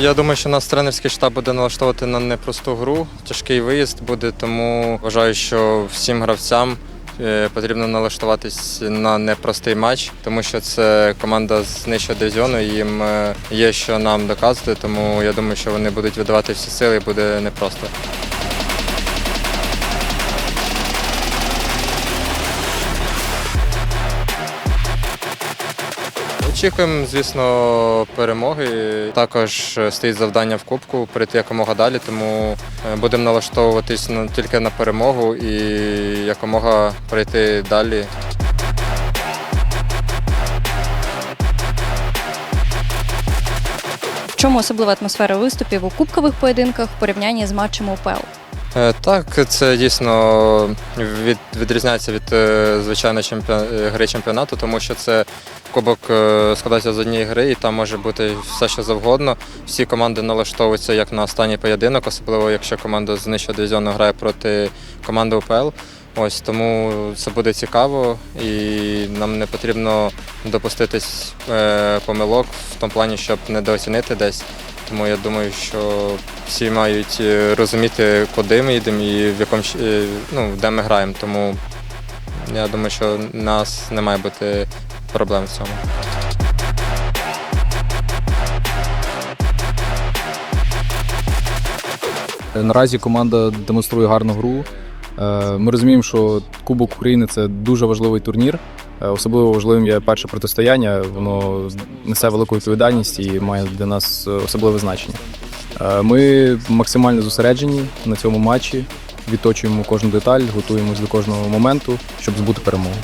Я думаю, що нас тренерський штаб буде налаштовувати на непросту гру. Тяжкий виїзд буде, тому вважаю, що всім гравцям е, потрібно налаштуватись на непростий матч, тому що це команда з нижчого дивізіону. Їм е, є що нам доказувати, тому я думаю, що вони будуть видавати всі сили і буде непросто. Очікуємо, звісно, перемоги. Також е, стоїть завдання в кубку прийти якомога далі, тому е, будемо налаштовуватись на- тільки на перемогу і якомога прийти далі. В чому особлива атмосфера виступів у кубкових поєдинках в порівнянні з матчем УПЛ? Е, Так, це дійсно від, відрізняється від звичайної чемпіон, гри чемпіонату, тому що це кубок е, складається з однієї гри, і там може бути все, що завгодно. Всі команди налаштовуються як на останній поєдинок, особливо якщо команда з нижчого дивізіону грає проти команди УПЛ. Ось тому це буде цікаво, і нам не потрібно допуститись е, помилок в тому плані, щоб недооцінити десь. Тому я думаю, що всі мають е, розуміти, куди ми йдемо і в якому ну, де ми граємо. Тому я думаю, що нас не має бути проблем в цьому. Наразі команда демонструє гарну гру. Е, Ми розуміємо, що Кубок України це дуже важливий турнір. Е, Особливо важливим є перше протистояння. Воно несе велику відповідальність і має для нас е, особливе значення. Ми максимально зосереджені на цьому матчі, відточуємо кожну деталь, готуємось до кожного моменту, щоб збути перемогу.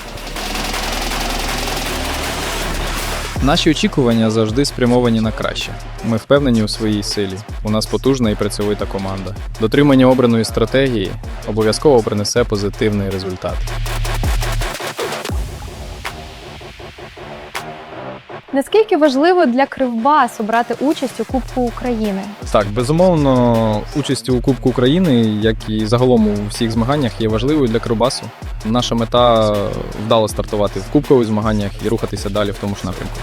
Наші очікування завжди спрямовані на краще. Ми впевнені у своїй силі. У нас потужна і працьовита команда. Дотримання обраної стратегії обов'язково принесе позитивний результат. Наскільки важливо для Кривбасу брати участь у Кубку України? Так, безумовно, участь у Кубку України, як і загалом у всіх змаганнях, є важливою для Кривбасу. Наша мета вдало стартувати в кубкових змаганнях і рухатися далі в тому ж напрямку.